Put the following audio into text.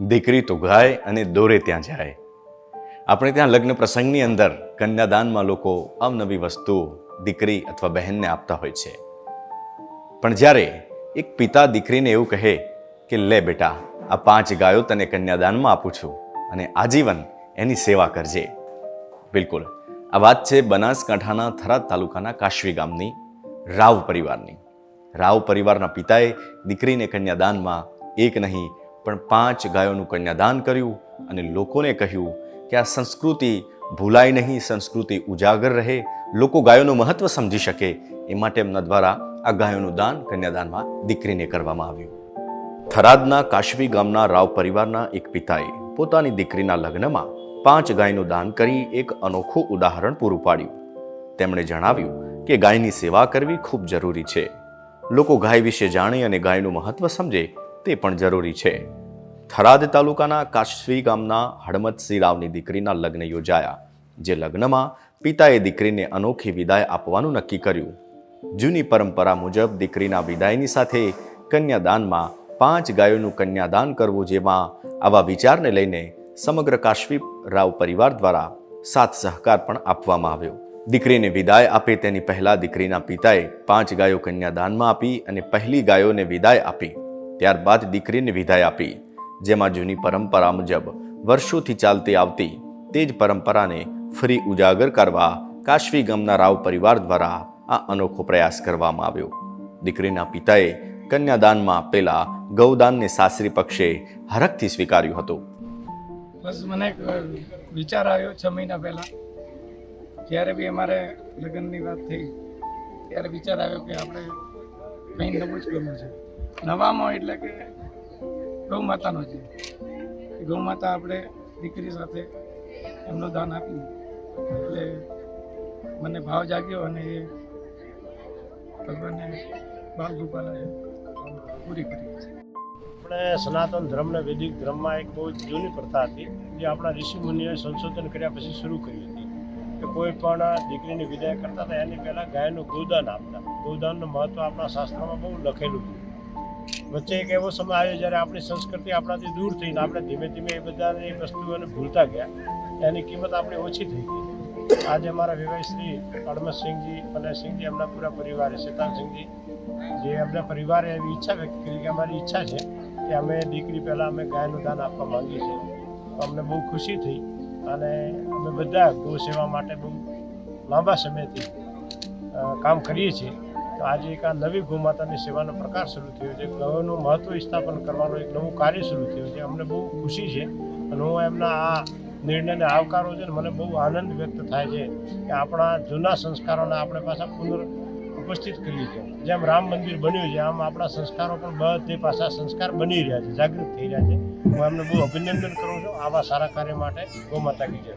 દીકરી તો ગાય અને દોરે ત્યાં જાય. આપણે ત્યાં લગ્ન પ્રસંગની અંદર કન્યાદાનમાં લોકો અવનવી વસ્તુ દીકરી અથવા બહેનને આપતા હોય છે. પણ જ્યારે એક પિતા દીકરીને એવું કહે કે, લે બેટા, આ પાંચ ગાયો તને કન્યાદાનમાં આપું છું અને આજીવન એની સેવા કરજે. બિલકુલ. આ વાત છે બનાસકાંઠાના થરાદ તાલુકાના કાશવી ગામની રાવ પરિવારની. રાવ પરિવારના પિતાએ દીકરીને કન્યાદાનમાં એક નહીં પણ પાંચ ગાયોનું કન્યાદાન કર્યું અને લોકોને કહ્યું કે આ સંસ્કૃતિ ભૂલાય નહીં, સંસ્કૃતિ ઉજાગર રહે. લોકો ગાયોનું મહત્વ સમજી શકે. એ માટે એમના દ્વારા આ ગાયોનું દાન કન્યાદાનમાં દીકરીને કરવામાં આવ્યું. થરાદના કાશવી ગામના રાવ પરિવારના એક પિતાએ પોતાની દીકરીના લગ્નમાં પાંચ ગાયનું દાન કરી એક અનોખું ઉદાહરણ પૂરું પાડ્યું. તેમણે જણાવ્યું કે ગાયની સેવા કરવી ખૂબ જરૂરી છે. લોકો ગાય વિશે જાણે અને ગાયનું મહત્વ સમજે તે પણ જરૂરી છે. થરાદ તાલુકાના કાશવી ગામના હળમતસિંહ રાવની દીકરીના લગ્ન યોજાયા, જે લગ્નમાં પિતાએ દીકરીને અનોખી વિદાય આપવાનું નક્કી કર્યું. જૂની પરંપરા મુજબ દીકરીના વિદાયની સાથે કન્યાદાનમાં પાંચ ગાયોનું કન્યાદાન કરવું જેમાં આવા વિચારને લઈને સમગ્ર કાશવી રાવ પરિવાર દ્વારા સાથ સહકાર પણ આપવામાં આવ્યો. દીકરીને વિદાય આપે તેની પહેલાં દીકરીના પિતાએ પાંચ ગાયો કન્યાદાનમાં આપી અને પહેલી ગાયોને વિદાય આપી. ત્યારબાદ દીકરીને વિદાય આપી. જેમાં જૂની પરંપરા મુજબ વર્ષોથી ચાલતી આવતી તે જ પરંપરાને ફરી ઉજાગર કરવા કાશવી ગામના રાવ પરિવાર દ્વારા આ અનોખો પ્રયાસ કરવામાં આવ્યો. દીકરીના પિતાએ કન્યાદાનમાં આપેલા ગૌદાનને સાસરી પક્ષે હરખથી સ્વીકાર્યું હતું. બસ મને વિચાર આવ્યો છ મહિના પહેલાં. જ્યારે બી અમારે લગ્નની વાત થઈ, ત્યારે વિચાર આવ્યો કે આપણે કંઈ નવું જ કરવું છે. નવામાં એટલે કે ગૌ માતાનો છે. ગૌ માતા આપણે દીકરી સાથે એમનું દાન આપ્યું એટલે મને ભાવ જાગ્યો અને એ ભગવાનને બાળ ગોપાલાએ પૂરી કરી છે. આપણે સનાતન ધર્મને વૈદિક ધર્મમાં એક બહુ જૂની પ્રથા હતી જે આપણા ઋષિ મુનિઓએ સંશોધન કર્યા પછી શરૂ કરી હતી. કે કોઈ પણ દીકરીની વિદાય કરતા હતા, એની પહેલાં ગાયનું ગોદાન આપતા. ગોદાનનું મહત્ત્વ આપણા શાસ્ત્રમાં બહુ લખેલું છે વચ્ચે એક એવો સમય આવ્યો જ્યારે આપણી સંસ્કૃતિ આપણાથી દૂર થઈને આપણે ધીમે ધીમે એ બધાની વસ્તુઓને ભૂલતા ગયા, એની કિંમત આપણી ઓછી થઈ ગઈ. આજે અમારા વિવાહ શ્રી અડમતસિંહજી સિંહજી એમના પૂરા પરિવારે શેતાનસિંહજી જે એમના પરિવારે એવી ઈચ્છા વ્યક્ત કરી કે અમારી ઈચ્છા છે કે અમે દીકરી પહેલાં અમે ગાયનું દાન આપવા માંગીએ છીએ. અમને બહુ ખુશી થઈ અને અમે બધા ગૌ સેવા માટે બહુ લાંબા સમયથી કામ કરીએ છીએ. આજે એક આ નવી ગૌમાતાની સેવાનો પ્રકાર શરૂ થયો છે. ગૌનું મહત્વ સ્થાપન કરવાનું એક નવું કાર્ય શરૂ થયું છે. અમને બહુ ખુશી છે અને હું એમના આ નિર્ણયને આવકારો છે મને બહુ આનંદ વ્યક્ત થાય છે કે આપણા જૂના સંસ્કારોને આપણે પાછા પુનઃ ઉપસ્થિત કરીએ છીએ. જેમ રામ મંદિર બન્યું છે, આમ આપણા સંસ્કારો પણ બધે પાછા સંસ્કાર બની રહ્યા છે, જાગૃત થઈ રહ્યા છે. હું એમને બહુ અભિનંદન કરું છું. આવા સારા કાર્ય માટે ગૌમાતા કી જય.